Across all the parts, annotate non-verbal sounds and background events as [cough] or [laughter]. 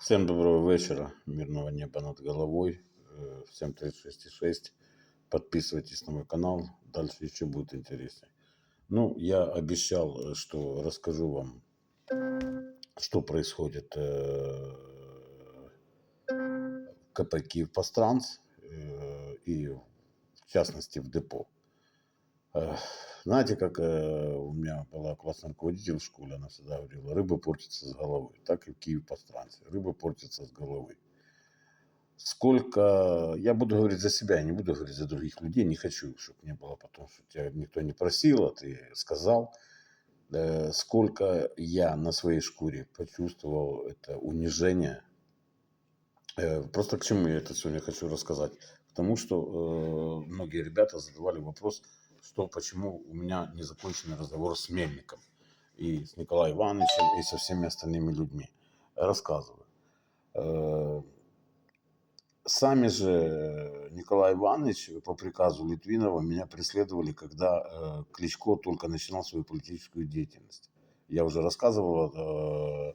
Всем доброго вечера, мирного неба над головой. Э, Всем 36,6. Подписывайтесь на мой канал, дальше еще будет интереснее. Ну, я обещал, э, что расскажу вам, что происходит э, в КП Киев Постранс и в частности в депо. Знаете, как э, у меня была классный руководитель в школе, она всегда говорила, рыба портится с головы. Так и в Киев Пострансе. Рыба портится с головы. Сколько... Я буду говорить за себя, я не буду говорить за других людей. Не хочу, чтобы не было потом, что тебя никто не просил, а ты сказал. Э, Сколько я на своей шкуре почувствовал это унижение. Э, Просто к чему я это сегодня хочу рассказать? Потому что э, многие ребята задавали вопрос, что почему у меня не законченный разговор с Мельником и с Николаем Ивановичем и со всеми остальными людьми. Рассказываю. Э, Сами же Николай Иванович по приказу Литвинова меня преследовали, когда э, Кличко только начинал свою политическую деятельность. Я уже рассказывал э,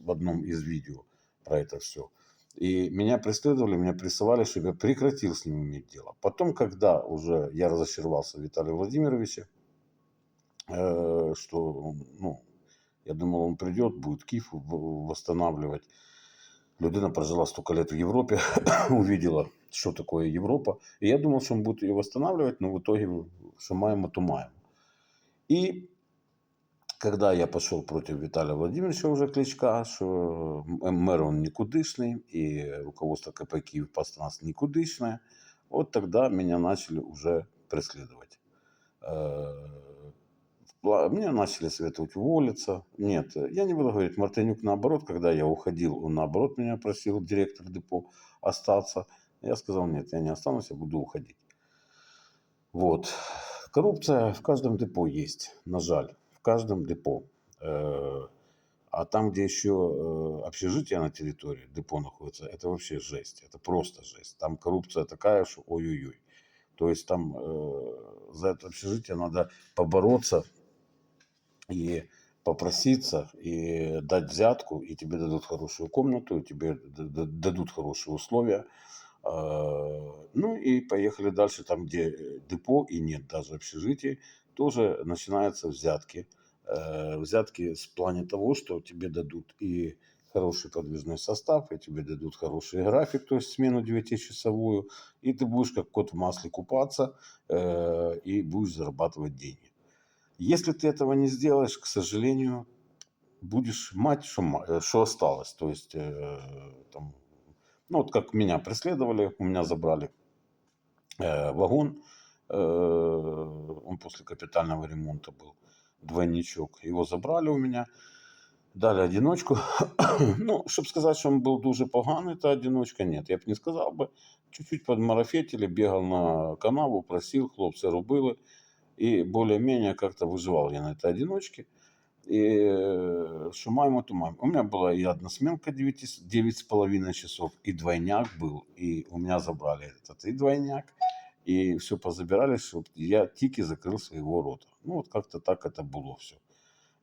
в одном из видео про это все. И меня преследовали, меня прессовали, чтобы я прекратил с ним иметь дело. Потом, когда уже я разочаровался в Виталии Владимировиче, э, что, ну, я думал, он придет, будет Киев восстанавливать. Людина прожила столько лет в Европе, [coughs] увидела, что такое Европа. И я думал, что он будет ее восстанавливать, но в итоге, что маем, то маем. И когда я пошел против Виталия Владимировича уже Кличка, что м- мэр он никудышный, и руководство КП Киев Постранс никудышное, вот тогда меня начали уже преследовать. Э, Мне начали советовать уволиться. Нет, я не буду говорить, Мартынюк наоборот, когда я уходил, он наоборот меня просил, директор депо, остаться. Я сказал, нет, я не останусь, я буду уходить. Вот. Коррупция в каждом депо есть, на жаль, в каждом депо. Э, А там, где еще э, общежитие на территории депо находится, это вообще жесть, это просто жесть. Там коррупция такая, что ой-ой-ой. То есть там э, за это общежитие надо побороться и попроситься, и дать взятку, и тебе дадут хорошую комнату, и тебе дадут хорошие условия. Ну и поехали дальше, там, где депо и нет даже общежитий, тоже начинаются взятки. Э, Взятки в плане того, что тебе дадут и хороший подвижной состав, и тебе дадут хороший график, то есть смену 9-часовую, и ты будешь как кот в масле купаться э, и будешь зарабатывать деньги. Если ты этого не сделаешь, к сожалению, будешь мать, что, э, что осталось. То есть, э, там, ну вот как меня преследовали, у меня забрали э, вагон, он после капитального ремонта был, двойничок, его забрали у меня, дали одиночку. [coughs] ну, чтобы сказать, что он был дуже поганий, та одиночка, нет, я б не сказав би. Чуть-чуть подмарафетили, бегал на канаву, просил, хлопцы робили, и более-менее как-то выживал я на этой одиночке. И э, что маємо, то маємо. У меня была и односменка 9, 9,5 часов, и двойняк был, и у меня забрали этот и двойняк, и все позабирали, чтобы я тики закрыл своего рота. Ну, вот как-то так это было все.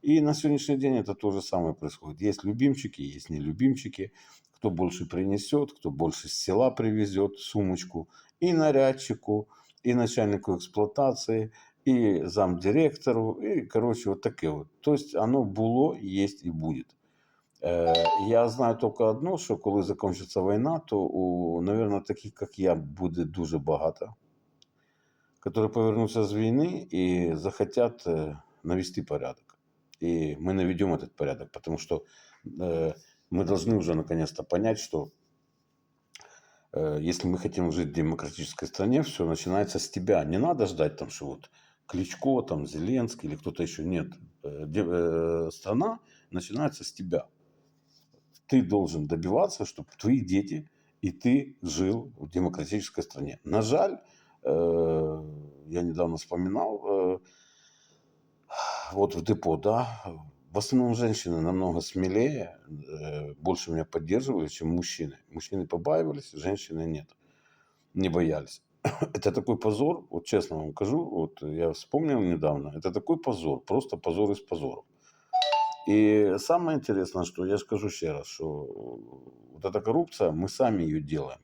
И на сегодняшний день это то же самое происходит. Есть любимчики, есть нелюбимчики. Кто больше принесет, кто больше с села привезет сумочку. И нарядчику, и начальнику эксплуатации, и замдиректору, и, короче, вот таке вот. То есть оно було, есть и будет. Е, Я знаю тільки одно, що коли закінчиться війна, то у, наверное, таких, як я, буде дуже багато, які повернуться з війни і захотять е, навести порядок. И мы наведем этот порядок, потому что э, мы должны уже наконец-то понять, что э, если мы хотим жить в демократической стране, все начинается с тебя. Не надо ждать там, что вот Кличко, там Зеленский или кто-то еще. Нет. Э, де- э, страна начинается с тебя. Ты должен добиваться, чтобы твои дети и ты жил в демократической стране. На жаль, э, я недавно вспоминал, э, вот в депо, да, в основном женщины намного смелее, э, больше меня поддерживали, чем мужчины. Мужчины побаивались, женщины нет, не боялись. [coughs] Это такой позор, вот честно вам скажу, вот я вспомнил недавно, это такой позор, просто позор из позоров. И самое интересное, что я скажу еще раз, что вот эта коррупция, мы сами ее делаем.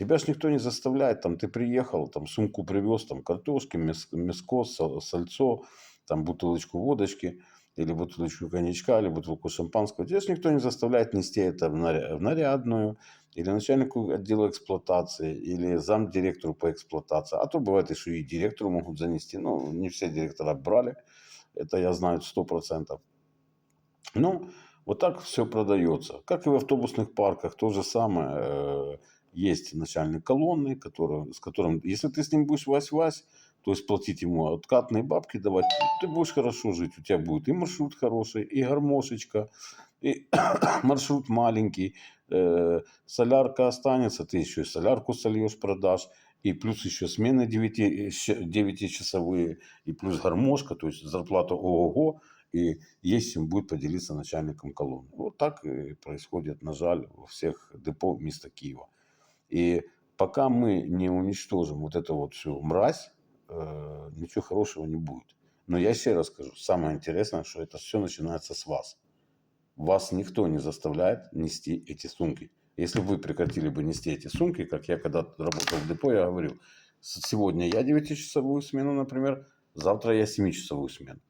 Тебя ж никто не заставляет, там ты приехал, там сумку привез, там картошки, мяс- мяско, са- сальцо, там бутылочку водочки, или бутылочку коньячка, или бутылку шампанского. Тебя ж никто не заставляет нести это в, наря- в нарядную, или начальнику отдела эксплуатации, или замдиректору по эксплуатации. А то бывает еще и директору могут занести. Ну, не все директора брали, это я знаю сто процентов. Ну, вот так все продается. Как и в автобусных парках, то же самое. Э, Есть начальник колонны, который, с которым, если ты с ним будешь вась-вась, то есть платить ему откатные бабки давать, ты будешь хорошо жить. У тебя будет и маршрут хороший, и гармошечка, и [coughs] маршрут маленький, э, солярка останется, ты еще и солярку сольешь, продашь, и плюс еще смены 9-часовые, и плюс гармошка, то есть зарплата ого-го, и есть им будет поделиться начальником колонны. Вот так и происходит, на жаль, во всех депо места Киева. И пока мы не уничтожим вот эту вот всю мразь, э, ничего хорошего не будет. Но я еще раз скажу, самое интересное, что это все начинается с вас. Вас никто не заставляет нести эти сумки. Если вы прекратили бы нести эти сумки, как я когда работал в депо, я говорил, «С- сегодня я 9-часовую смену, например, завтра я 7-часовую смену.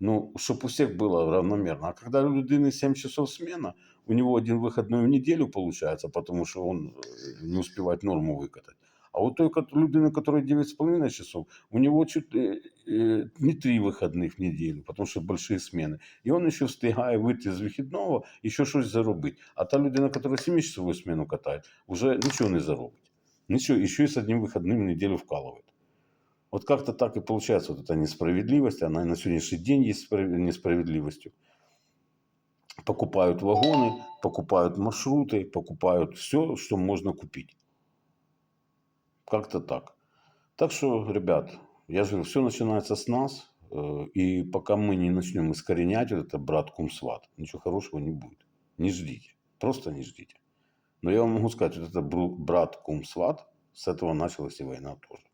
Ну, чтобы у всех было равномерно. А когда у людини 7 часов смена, у него один выходной в неделю получается, потому что он э, не успевает норму выкатать. А у той кот- людини, которой 9,5 часов, у него чуть э, э, не три выходных в неделю, потому что большие смены. И он еще встигає вийти з вихідного і ще щось заробити. А та людина, яка 7-часову смену катає, вже нічого не заробить. Ничего, еще и с одним выходным в неделю вкалывает. Вот как-то так и получается вот эта несправедливость, она и на сегодняшний день есть справ- несправедливостью. Покупают вагоны, покупают маршруты, покупают все, что можно купить. Как-то так. Так что, ребят, я же говорю, все начинается с нас. э, И пока мы не начнем искоренять вот это брат кум-сват, ничего хорошего не будет. Не ждите. Просто не ждите. Но я вам могу сказать, вот это брат кум-сват, с этого началась и война тоже.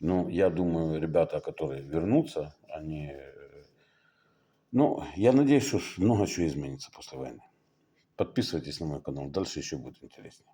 Ну, я думаю, ребята, которые вернутся, они... э, Ну, я надеюсь, что много чего изменится после войны. Подписывайтесь на мой канал, дальше еще будет интереснее.